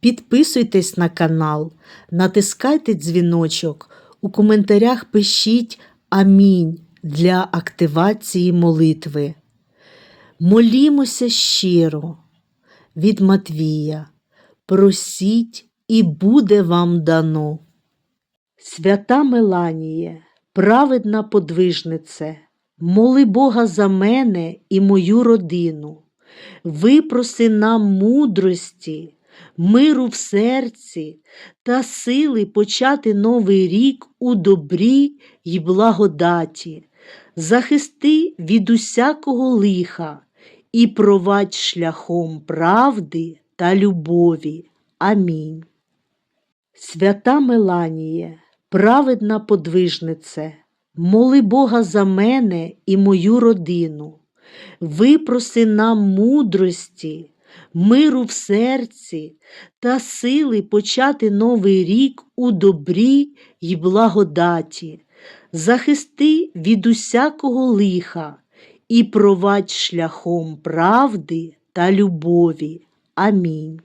підписуйтесь на канал, натискайте дзвіночок, у коментарях пишіть Амінь для активації молитви. Молімося щиро від Матвія. Просіть і буде вам дано. Свята Меланіє, праведна подвижнице, моли Бога за мене і мою родину, випроси нам мудрості, миру в серці та сили почати новий рік у добрі й благодаті, захисти від усякого лиха і провадь шляхом правди та любові. Амінь. Свята Меланіє, праведна подвижнице, моли Бога за мене і мою родину, випроси нам мудрості, миру в серці та сили почати новий рік у добрі й благодаті, захисти від усякого лиха і провадь шляхом правди та любові. Амінь.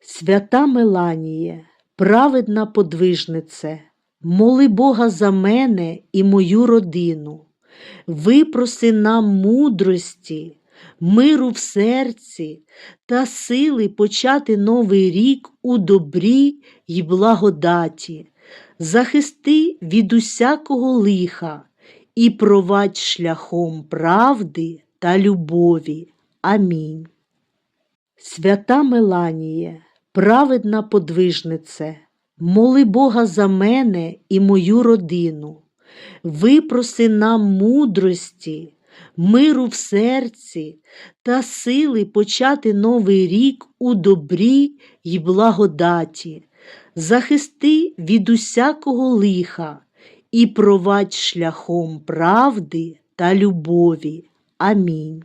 Свята Меланіє, праведна подвижнице, моли Бога за мене і мою родину, випроси нам мудрості, миру в серці та сили почати новий рік у добрі й благодаті, захисти від усякого лиха і провадь шляхом правди та любові. Амінь. Свята Меланіє, праведна подвижнице, моли Бога за мене і мою родину, випроси нам мудрості, миру в серці та сили почати новий рік у добрі й благодаті, захисти від усякого лиха і провадь шляхом правди та любові. Амінь.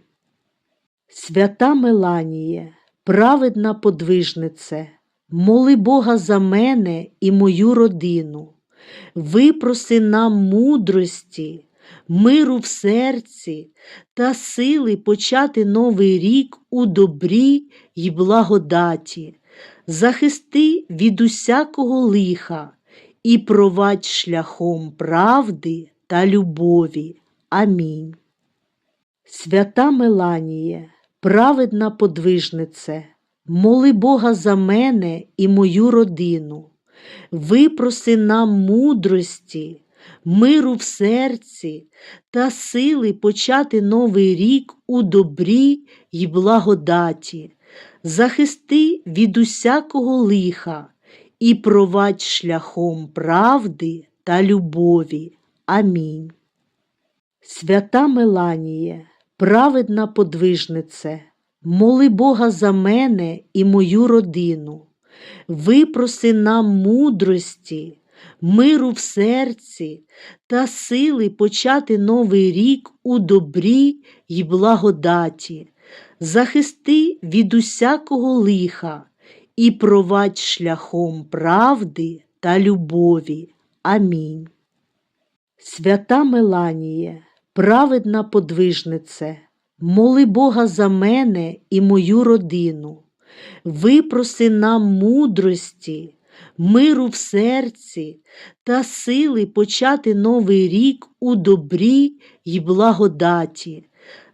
Свята Меланіє, праведна подвижнице, моли Бога за мене і мою родину, випроси нам мудрості, миру в серці та сили почати новий рік у добрі й благодаті, захисти від усякого лиха і провадь шляхом правди та любові. Амінь. Свята Меланіє, праведна подвижнице, моли Бога за мене і мою родину, випроси нам мудрості, миру в серці та сили почати новий рік у добрі й благодаті, захисти від усякого лиха і провадь шляхом правди та любові. Амінь. Свята Меланіє, праведна подвижнице, моли Бога за мене і мою родину, випроси нам мудрості, миру в серці та сили почати новий рік у добрі й благодаті, захисти від усякого лиха і провадь шляхом правди та любові. Амінь. Свята Меланіє, праведна подвижнице, моли Бога за мене і мою родину, випроси нам мудрості, миру в серці та сили почати новий рік у добрі й благодаті,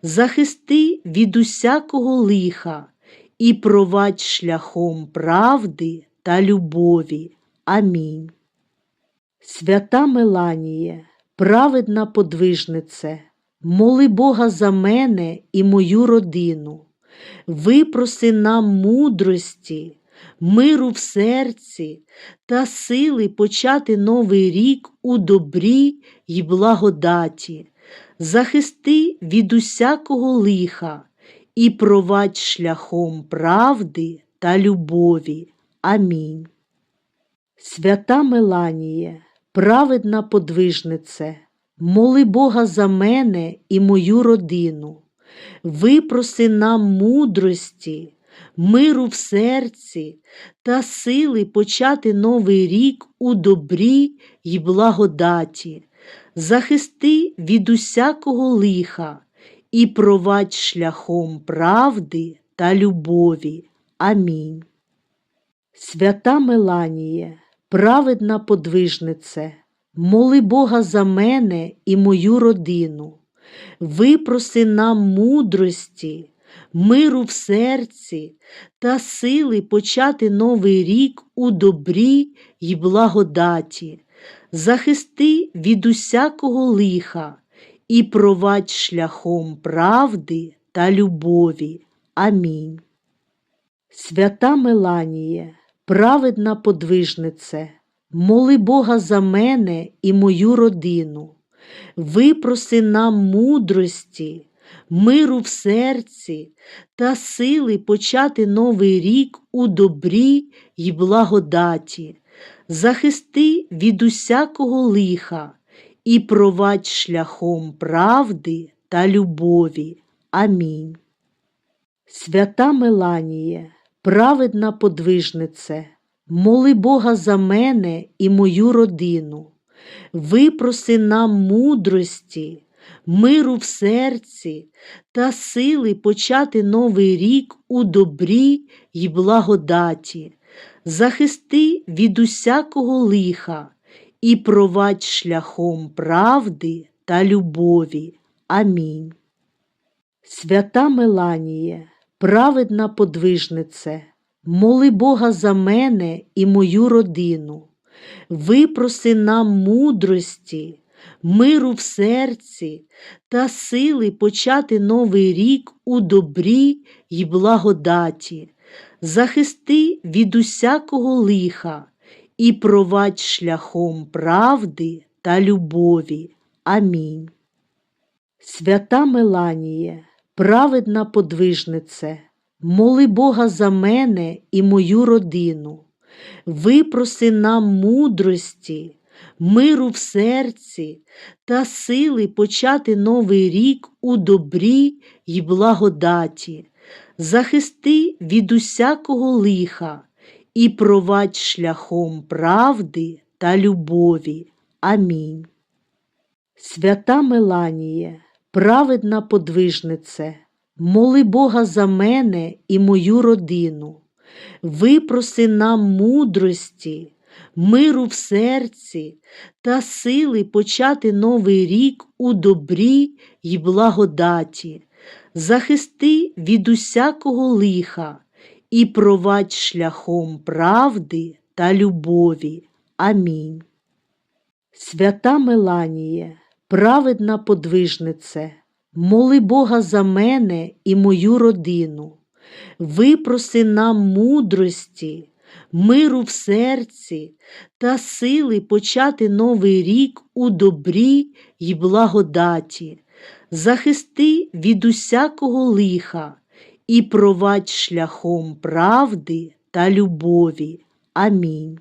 захисти від усякого лиха і провадь шляхом правди та любові. Амінь. Свята Меланіє, праведна подвижнице, моли Бога за мене і мою родину, випроси нам мудрості, миру в серці та сили почати новий рік у добрі й благодаті, захисти від усякого лиха і провадь шляхом правди та любові. Амінь. Свята Меланіє, праведна подвижнице, моли Бога за мене і мою родину, випроси нам мудрості, миру в серці та сили почати новий рік у добрі й благодаті, захисти від усякого лиха і провадь шляхом правди та любові. Амінь. Свята Меланіє, праведна подвижнице, моли Бога за мене і мою родину, випроси нам мудрості, миру в серці та сили почати новий рік у добрі й благодаті, захисти від усякого лиха і провадь шляхом правди та любові. Амінь. Свята Меланіє, праведна подвижнице, моли Бога за мене і мою родину, випроси нам мудрості, миру в серці та сили почати новий рік у добрі й благодаті, захисти від усякого лиха і провадь шляхом правди та любові. Амінь. Свята Меланіє, праведна подвижнице, моли Бога за мене і мою родину, випроси нам мудрості, миру в серці та сили почати новий рік у добрі й благодаті, захисти від усякого лиха і провадь шляхом правди та любові. Амінь. Свята Меланіє, праведна подвижнице, моли Бога за мене і мою родину, випроси нам мудрості, миру в серці та сили почати новий рік у добрі й благодаті, захисти від усякого лиха і провадь шляхом правди та любові. Амінь. Свята Меланіє, праведна подвижнице, моли Бога за мене і мою родину, випроси нам мудрості, миру в серці та сили почати новий рік у добрі й благодаті, захисти від усякого лиха і провадь шляхом правди та любові. Амінь. Свята Меланіє, праведна подвижнице, моли Бога за мене і мою родину, випроси нам мудрості, миру в серці та сили почати новий рік у добрі й благодаті, захисти від усякого лиха і провадь шляхом правди та любові. Амінь. Свята Меланіє, праведна подвижнице, моли Бога за мене і мою родину, випроси нам мудрості, миру в серці та сили почати новий рік у добрі й благодаті, захисти від усякого лиха і провадь шляхом правди та любові. Амінь.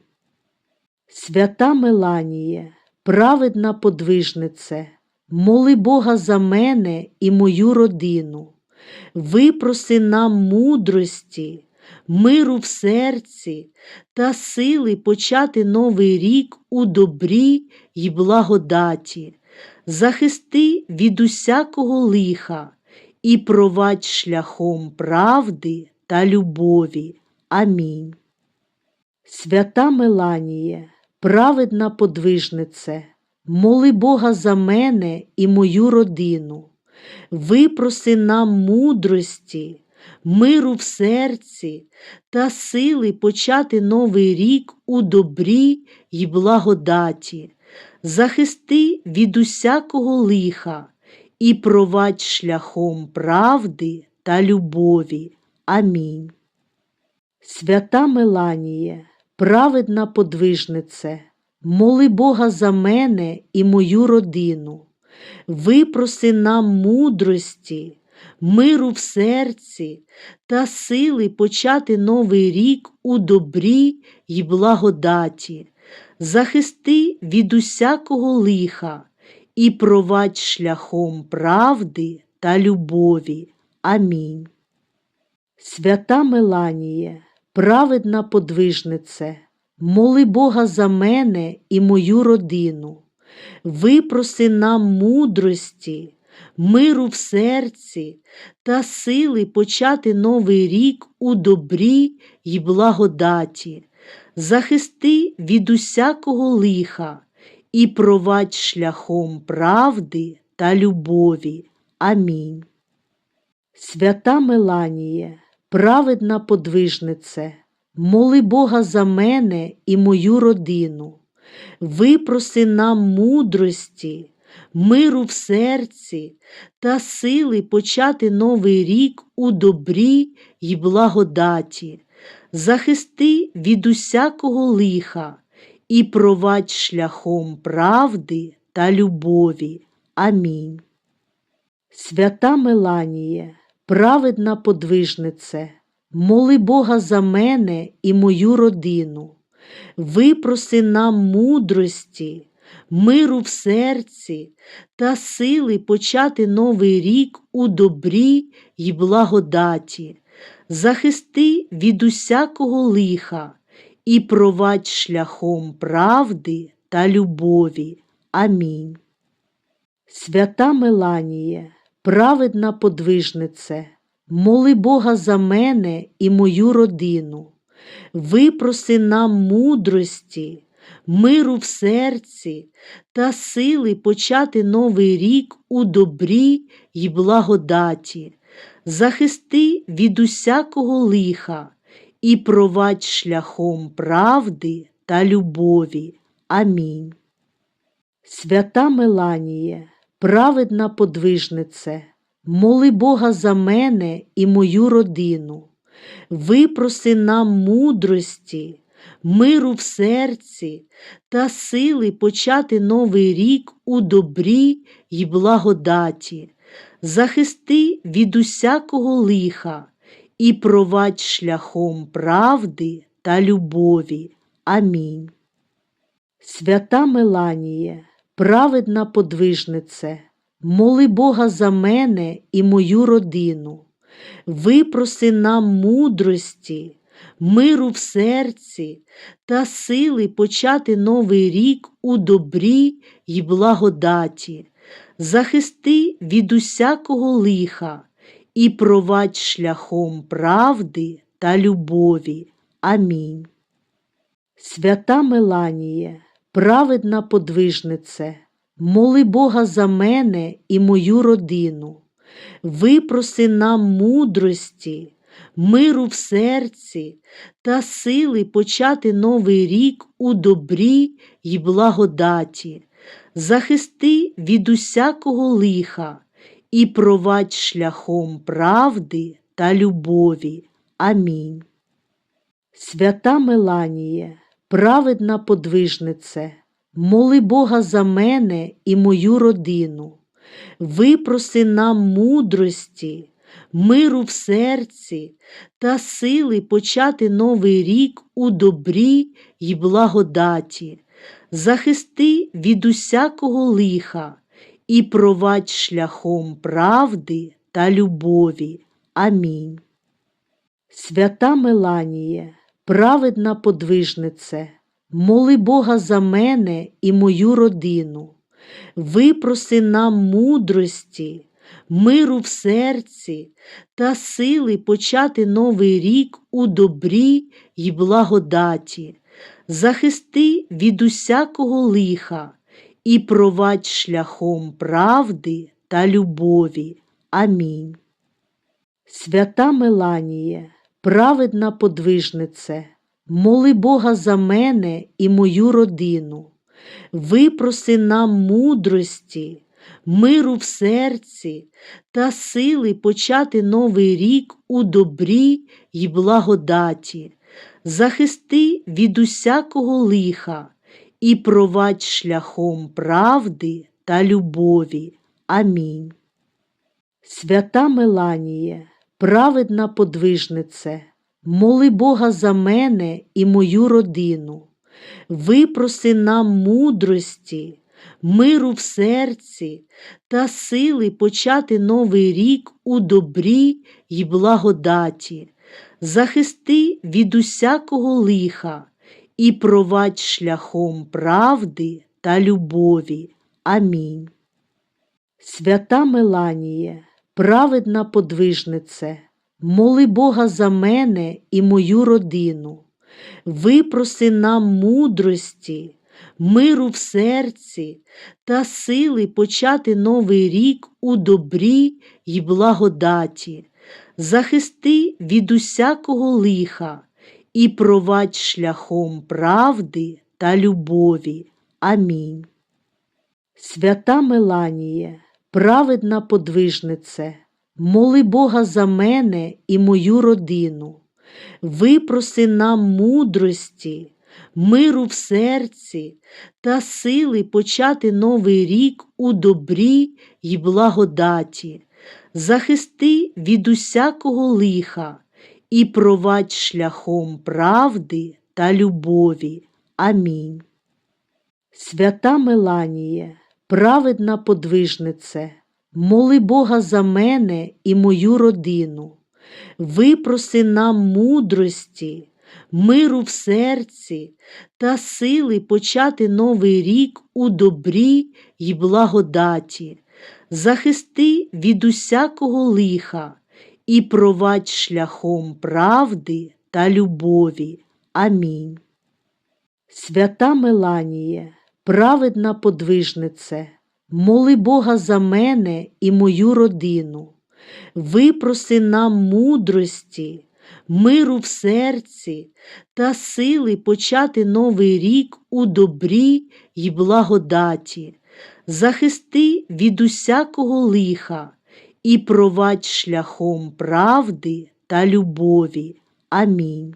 Свята Меланіє, праведна подвижнице, моли Бога за мене і мою родину, випроси нам мудрості, миру в серці та сили почати новий рік у добрі й благодаті, захисти від усякого лиха і провадь шляхом правди та любові. Амінь. Свята Меланіє, праведна подвижнице, моли Бога за мене і мою родину, випроси нам мудрості, миру в серці та сили почати новий рік у добрі й благодаті, захисти від усякого лиха і провадь шляхом правди та любові. Амінь. Свята Меланіє, праведна подвижнице, моли Бога за мене і мою родину, випроси нам мудрості, миру в серці та сили почати новий рік у добрі й благодаті, захисти від усякого лиха і провадь шляхом правди та любові. Амінь. Свята Меланіє, праведна подвижнице, моли Бога за мене і мою родину, випроси нам мудрості, миру в серці та сили почати новий рік у добрі й благодаті, захисти від усякого лиха і провадь шляхом правди та любові. Амінь. Свята Меланіє, праведна подвижнице, моли Бога за мене і мою родину, випроси нам мудрості, миру в серці та сили почати новий рік у добрі й благодаті, захисти від усякого лиха і провадь шляхом правди та любові. Амінь. Свята Меланіє, праведна подвижнице, моли Бога за мене і мою родину, випроси нам мудрості, миру в серці та сили почати новий рік у добрі й благодаті, захисти від усякого лиха і провадь шляхом правди та любові. Амінь. Свята Меланіє, праведна подвижнице, моли Бога за мене і мою родину, випроси нам мудрості, миру в серці та сили почати новий рік у добрі й благодаті, захисти від усякого лиха і провадь шляхом правди та любові. Амінь. Свята Меланіє, праведна подвижнице, моли Бога за мене і мою родину, випроси нам мудрості, миру в серці та сили почати новий рік у добрі й благодаті, захисти від усякого лиха і провадь шляхом правди та любові. Амінь. Свята Меланіє, праведна подвижнице, моли Бога за мене і мою родину, випроси нам мудрості, миру в серці та сили почати новий рік у добрі й благодаті, захисти від усякого лиха і провадь шляхом правди та любові. Амінь. Свята Меланіє, праведна подвижнице, моли Бога за мене і мою родину, випроси нам мудрості, миру в серці та сили почати новий рік у добрі й благодаті, захисти від усякого лиха і провадь шляхом правди та любові. Амінь. Свята Меланіє, праведна подвижнице, моли Бога за мене і мою родину, випроси нам мудрості, миру в серці та сили почати новий рік у добрі й благодаті, захисти від усякого лиха і провадь шляхом правди та любові. Амінь. Свята Меланіє, праведна подвижнице, моли Бога за мене і мою родину, випроси нам мудрості, миру в серці та сили почати новий рік у добрі й благодаті, захисти від усякого лиха і провадь шляхом правди та любові. Амінь. Свята Меланіє, праведна подвижнице, моли Бога за мене і мою родину, випроси нам мудрості, миру в серці та сили почати новий рік у добрі й благодаті, захисти від усякого лиха і провадь шляхом правди та любові. Амінь. Свята Меланіє, праведна подвижнице, моли Бога за мене і мою родину, випроси нам мудрості, миру в серці та сили почати новий рік у добрі й благодаті, захисти від усякого лиха і провадь шляхом правди та любові. Амінь. Свята Меланіє, праведна подвижнице, моли Бога за мене і мою родину, випроси нам мудрості, миру в серці та сили почати новий рік у добрі й благодаті, захисти від усякого лиха і провадь шляхом правди та любові. Амінь. Свята Меланіє, праведна подвижнице, моли Бога за мене і мою родину, випроси нам мудрості, миру в серці та сили почати новий рік у добрі й благодаті, захисти від усякого лиха і провадь шляхом правди та любові. Амінь. Свята Меланіє, праведна подвижнице, моли Бога за мене і мою родину, випроси нам мудрості, миру в серці та сили почати новий рік у добрі й благодаті, захисти від усякого лиха і провадь шляхом правди та любові. Амінь. Свята Меланіє, праведна подвижнице, моли Бога за мене і мою родину, випроси нам мудрості, миру в серці та сили почати новий рік у добрі й благодаті, захисти від усякого лиха і провадь шляхом правди та любові. Амінь.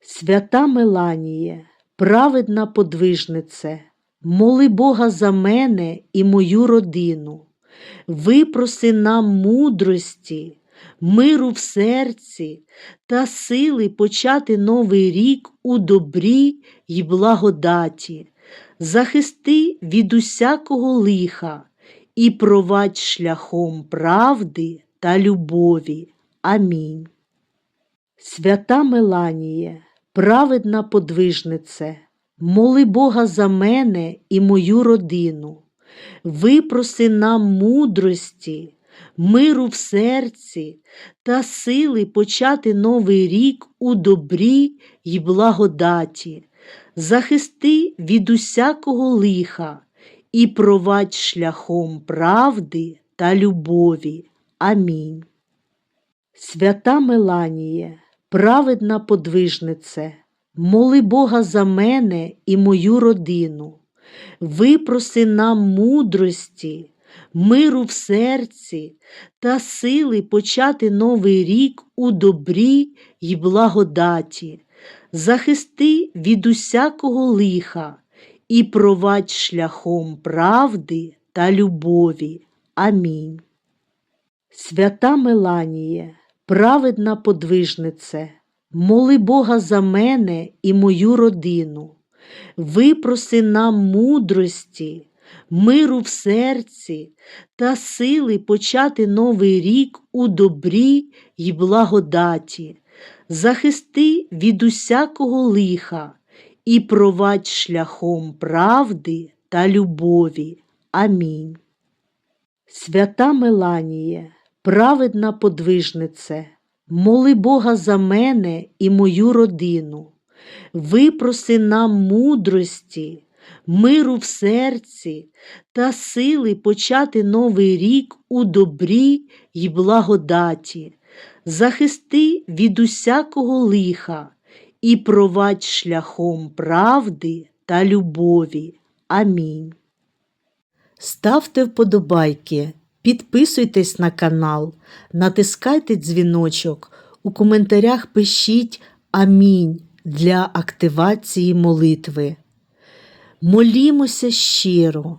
Свята Меланіє, праведна подвижнице, моли Бога за мене і мою родину, випроси нам мудрості, миру в серці та сили почати новий рік у добрі й благодаті, захисти від усякого лиха і провадь шляхом правди та любові. Амінь. Свята Меланіє, праведна подвижнице, моли Бога за мене і мою родину, випроси нам мудрості, миру в серці та сили почати новий рік у добрі й благодаті, захисти від усякого лиха і провадь шляхом правди та любові. Амінь. Свята Меланіє, праведна подвижнице, моли Бога за мене і мою родину, випроси нам мудрості, миру в серці та сили почати новий рік у добрі й благодаті, захисти від усякого лиха і провадь шляхом правди та любові. Амінь. Свята Меланіє, праведна подвижнице, моли Бога за мене і мою родину, випроси нам мудрості, миру в серці та сили почати новий рік у добрі й благодаті, захисти від усякого лиха і провадь шляхом правди та любові. Амінь. Свята Меланіє, праведна подвижнице, моли Бога за мене і мою родину, випроси нам мудрості, миру в серці та сили почати новий рік у добрі й благодаті, захисти від усякого лиха і провадь шляхом правди та любові. Амінь. Ставте вподобайки, підписуйтесь на канал, натискайте дзвіночок, у коментарях пишіть Амінь для активації молитви. Молімося щиро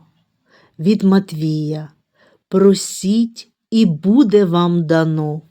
від Матвія. Просіть, і буде вам дано.